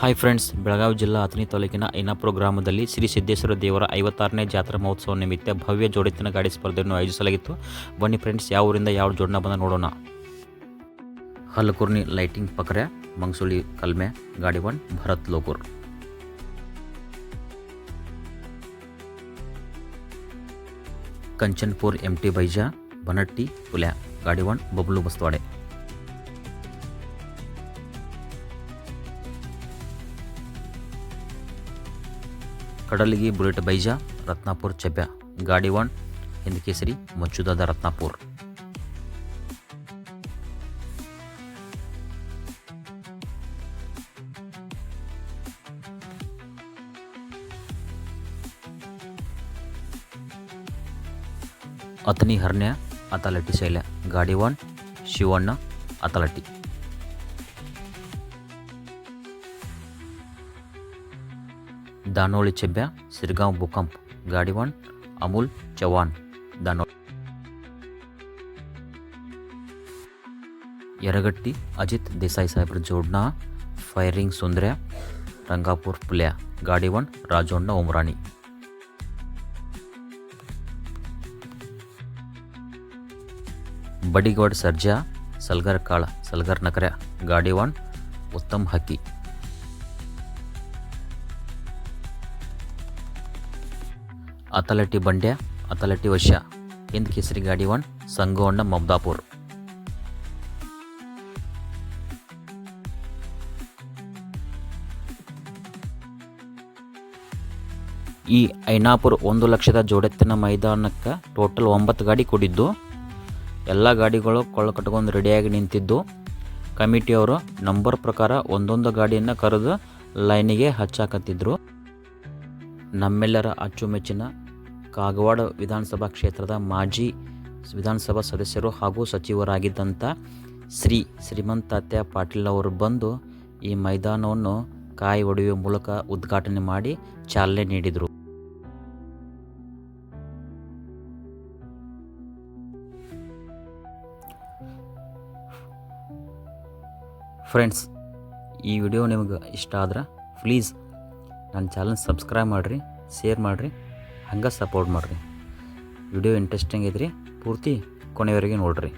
Hi friends Belagavi ಜಿಲ್ಲಾ ಅಥಣಿ ತಾಲೂಕಿನ ಐನಾಪುರ ಗ್ರಾಮದಲ್ಲಿ ಶ್ರೀ ಸಿದ್ದೇಶ್ವರ ದೇವರ ಐವತ್ತಾರನೇ ಜಾತ್ರಾ ಮಹೋತ್ಸವ ನಿಮಿತ್ತ ಭವ್ಯ ಜೋಡೆತ್ತಿನ ಗಾಡಿ ಸ್ಪರ್ಧೆಯನ್ನು ಆಯೋಜಿಸಲಾಗಿತ್ತು. ಬನ್ನಿ ಫ್ರೆಂಡ್ಸ್ ಯಾವ ಊರಿಂದ ಯಾವ ಜೋಡಣ ಬಂದ ನೋಡೋಣ. ಹಲ್ಕುರ್ನಿ ಲೈಟಿಂಗ್ ಪಕರೆ, ಮಂಗ್ಸುಳಿ ಕಲ್ಮೆ, ಗಾಡಿ one Bharat Lokur. Kanchanpur M T ಬೈಜಾ, Banatti ಪುಲ್ಯ ಗಾಡಿ ಒನ್ ಬಬ್ಲು ಬಸ್ತವಾಡೆ ಕಡಲಿಗಿ ಬುಲೆಟ್ ಬೈಜಾ, ರತ್ನಾಪುರ್ ಚೆಬ್ಯ. ಗಾಡಿ ಒನ್, ಹಿಂದ್ ಕೇಸರಿ, ಮಚ್ಚುದಾದ ರತ್ನಾಪುರ್. ಅತನಿ ಹರ್ನ್ಯ ಅತಲಟ್ಟಿ ಶೈಲ. ಗಾಡಿ ಒನ್, ಶಿವಣ್ಣ ಅತಲಟ್ಟಿ దానోళి चिब्या సిరిగాం భూకంప్. గాడివాన్ అమూల్ చవాన్. దానో ఎరగట్టి అజిత్ దేశాయి సాహెబ్ర జోడ్న ఫైరింగ్ సుందర్య రంగాపూర్ పుల్యా గాడివన్ రాజోన్న ఓమరాణి బడిగోడ్ సర్జా సల్గర్ కాళ సల్గర్ నకర గాడివాన్ ఉత్తమ్ హకీ. ಅತಲಟ್ಟಿ ಬಂಡ್ಯ ಅತಲಟ್ಟಿ ವಶ್ಯ, ಹಿಂದ್ ಕೇಸರಿ ಗಾಡಿ ಒನ್ ಸಂಗೋಣ್ಣ ಮಮ್ದಾಪುರ್. ಈ ಐನಾಪುರ್ ಒಂದು ಲಕ್ಷದ ಜೋಡೆತ್ತಿನ ಮೈದಾನಕ್ಕೆ ಟೋಟಲ್ ಒಂಬತ್ತು ಗಾಡಿ ಕೊಡಿದ್ದು. ಎಲ್ಲ ಗಾಡಿಗಳು ಕೊಳ್ಳ ಕಟ್ಕೊಂಡು ರೆಡಿಯಾಗಿ ನಿಂತಿದ್ದು. ಕಮಿಟಿಯವರು ನಂಬರ್ ಪ್ರಕಾರ ಒಂದೊಂದು ಗಾಡಿಯನ್ನು ಕರೆದು ಲೈನಿಗೆ ಹಚ್ಚಾಕತ್ತಿದ್ರು. ನಮ್ಮೆಲ್ಲರ ಅಚ್ಚುಮೆಚ್ಚಿನ ಕಾಗವಾಡ ವಿಧಾನಸಭಾ ಕ್ಷೇತ್ರದ ಮಾಜಿ ವಿಧಾನಸಭಾ ಸದಸ್ಯರು ಹಾಗೂ ಸಚಿವರಾಗಿದ್ದಂಥ ಶ್ರೀ ಶ್ರೀಮಂತಾತ್ಯ ಪಾಟೀಲ್ ಅವರು ಬಂದು ಈ ಮೈದಾನವನ್ನು ಕಾಯಿ ಒಡೆಯುವ ಮೂಲಕ ಉದ್ಘಾಟನೆ ಮಾಡಿ ಚಾಲನೆ ನೀಡಿದರು. ಫ್ರೆಂಡ್ಸ್, ಈ ವಿಡಿಯೋ ನಿಮಗೆ ಇಷ್ಟ ಆದ್ರೆ ಪ್ಲೀಸ್ ನನ್ನ ಚಾನಲ್ ಸಬ್ಸ್ಕ್ರೈಬ್ ಮಾಡಿರಿ, ಶೇರ್ ಮಾಡಿರಿ, ಹಂಗೆ ಸಪೋರ್ಟ್ ಮಾಡಿರಿ. ವಿಡಿಯೋ ಇಂಟ್ರೆಸ್ಟಿಂಗ್ ಇದ್ರಿ, ಪೂರ್ತಿ ಕೊನೆಯವರೆಗೆ ನೋಡಿರಿ.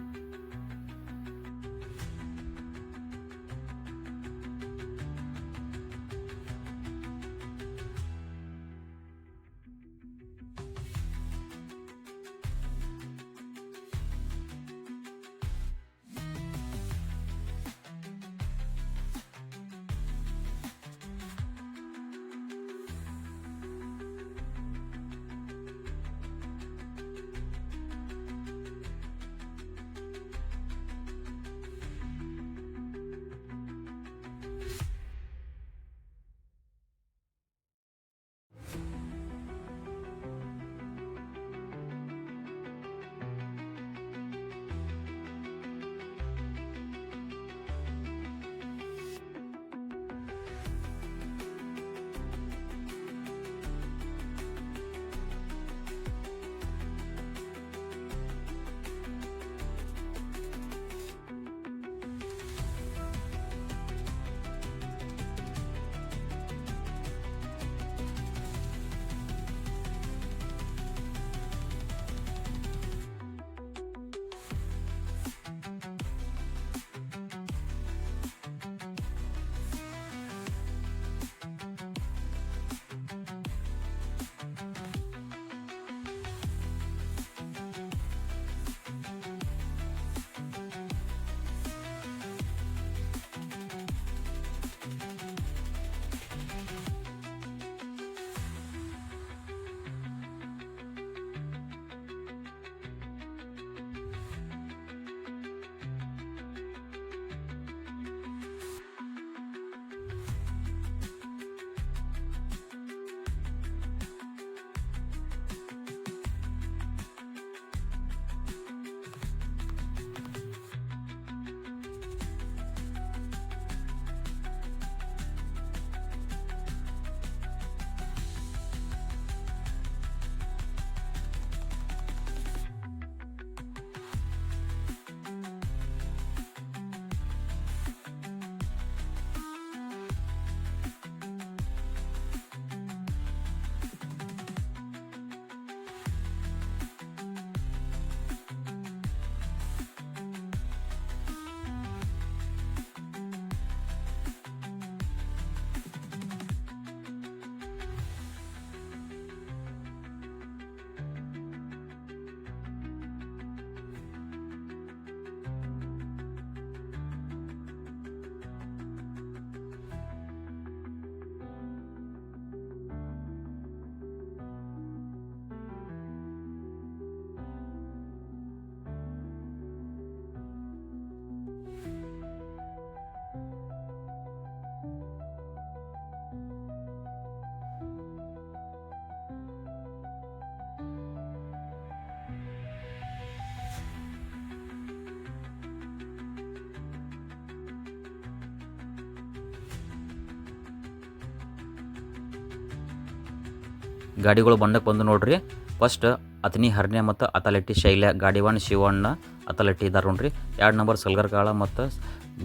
ಗಾಡಿಗಳು ಬಂಡಕ್ಕೆ ಬಂದು ನೋಡ್ರಿ. ಫಸ್ಟ್ ಅತನಿ ಹರ್ನೆ ಮತ್ತು ಅತಲೆಟ್ಟಿ ಶೈಲ ಗಾಡಿ ಒನ್ ಶಿವಣ್ಣ ಅತಲೆಟ್ಟಿ ಇದ್ದಾರೆ ನೋಡ್ರಿ. ಎರಡು ನಂಬರ್ ಸಲ್ಗರ್ ಕಾಳ ಮತ್ತು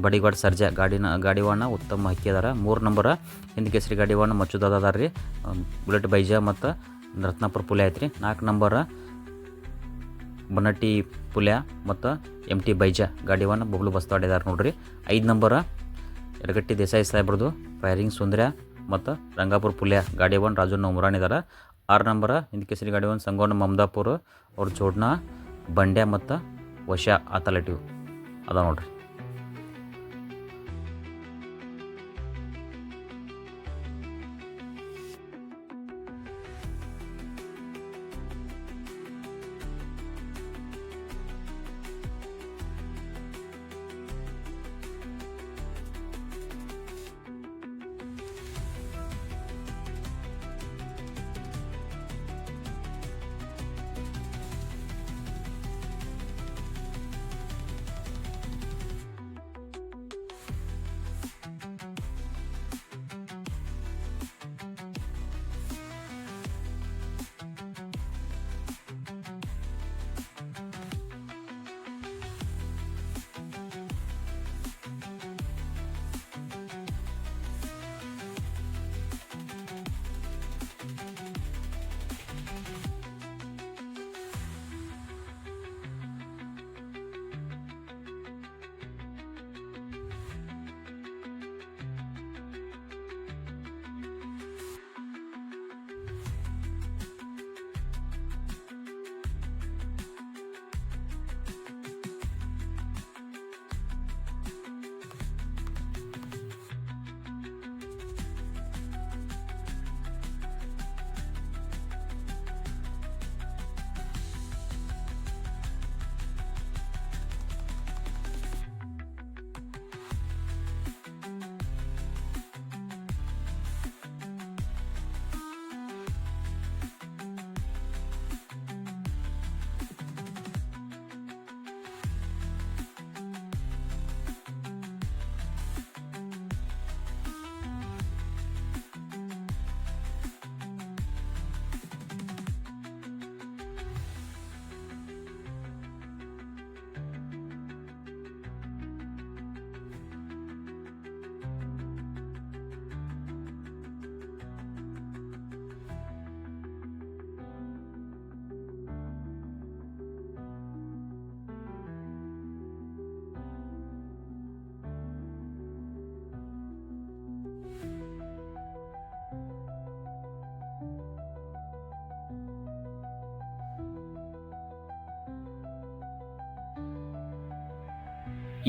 ಬಡಿಗಾಡ್ ಸರ್ಜಾ ಗಾಡಿನ ಗಾಡಿ ಒಣ ಉತ್ತಮ ಹಕ್ಕಿ ಅದಾರ. ಮೂರು ನಂಬರ ಹಿಂದ್ ಕೇಸರಿ ಗಾಡಿ ಒಣ ಮಚ್ಚುದಾದ ಅದಾರ ರೀ. ಬುಲೆಟ್ ಬೈಜಾ ಮತ್ತು ರತ್ನಾಪುರ ಪುಲೆ ಐತ್ರಿ. ನಾಲ್ಕು ನಂಬರ ಬನಟ್ಟಿ ಪುಲ್ಯ ಮತ್ತು ಎಂ ಟಿ ಬೈಜಾ ಗಾಡಿ ಒನ್ ಬಬ್ಲು ಬಸ್ತಾಡಿದಾರೆ ನೋಡ್ರಿ. ಐದು ನಂಬರ ಎರಗಟ್ಟಿ ದೇಸಾಯಿ ಸಾಹೇಬ್ರದು ಫೈರಿಂಗ್ ಸುಂದರ್ಯ ಮತ್ತು ರಂಗಾಪುರ ಪುಲ್ಯ ಗಾಡಿ ಒನ್ ರಾಜು ಉಮ್ರಾನ್ ಇದ್ದಾರೆ ಆರು ನಂಬರ ಹಿಂದ್ ಕೇಸರಿ ಗಾಡಿ ಒನ್ ಸಂಗೋಣ ಮಮದಾಪುರ ಅವ್ರ ಜೋಡ್ನ ಬಂಡ್ಯ ಮತ್ತು ವಶ ಆತಲಟಿವ್ ಅದ ನೋಡ್ರಿ.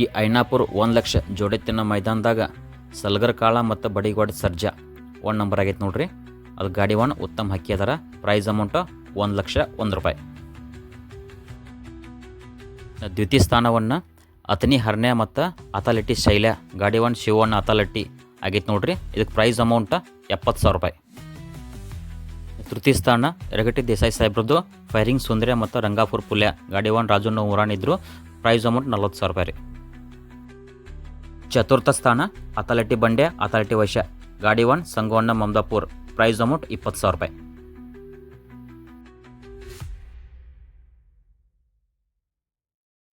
ಈ ಐನಾಪುರ್ ಒಂದು ಲಕ್ಷ ಜೋಡೆತ್ತಿನ ಮೈದಾನದಾಗ ಸಲ್ಗರ್ ಕಾಳ ಮತ್ತು ಬಡಿಗೋಡ್ ಸರ್ಜಾ. ಒನ್ ನಂಬರ್ ಆಗೈತೆ ನೋಡ್ರಿ. ಅದು ಗಾಡಿ ಒನ್ ಉತ್ತಮ ಹಕ್ಕಿ ಅದರ. ಪ್ರೈಸ್ ಅಮೌಂಟ್ ಒಂದು ಲಕ್ಷ ಒಂದು ರೂಪಾಯಿ. ದ್ವಿತೀಯ ಸ್ಥಾನವನ್ನು ಅತನಿ ಹರ್ನ್ಯ ಮತ್ತು ಅತಲಟ್ಟಿ ಶೈಲ ಗಾಡಿ ಒನ್ ಶಿವಣ್ಣ ಅತಲಟ್ಟಿ ಆಗೈತೆ ನೋಡ್ರಿ. ಇದಕ್ಕೆ ಪ್ರೈಸ್ ಅಮೌಂಟ್ ಎಪ್ಪತ್ತು ಸಾವಿರ ರೂಪಾಯಿ. ತೃತೀಯ ಸ್ಥಾನ ಎರಗಟ್ಟಿ ದೇಸಾಯಿ ಸಾಹೇಬ್ರದ್ದು ಫೈರಿಂಗ್ ಸುಂದರ್ಯ ಮತ್ತು ರಂಗಾಪುರ್ ಪುಲ್ಯ. ಗಾಡಿ ಒನ್ ರಾಜಣ್ಣ ಊರಾಣಿದ್ರು ಪ್ರೈಸ್ ಅಮೌಂಟ್ ನಲ್ವತ್ತು ಸಾವಿರ ರೂಪಾಯಿ ರೀ. ಚತುರ್ಥ ಸ್ಥಾನ ಅತಲಟ್ಟಿ ಬಂಡೆ ಅತಲಟ್ಟಿ ವೈಶ್ಯ, ಗಾಡಿ one Sanganna Mamadapur prize amount ಇಪ್ಪತ್ತು ಸಾವಿರ ರೂಪಾಯಿ.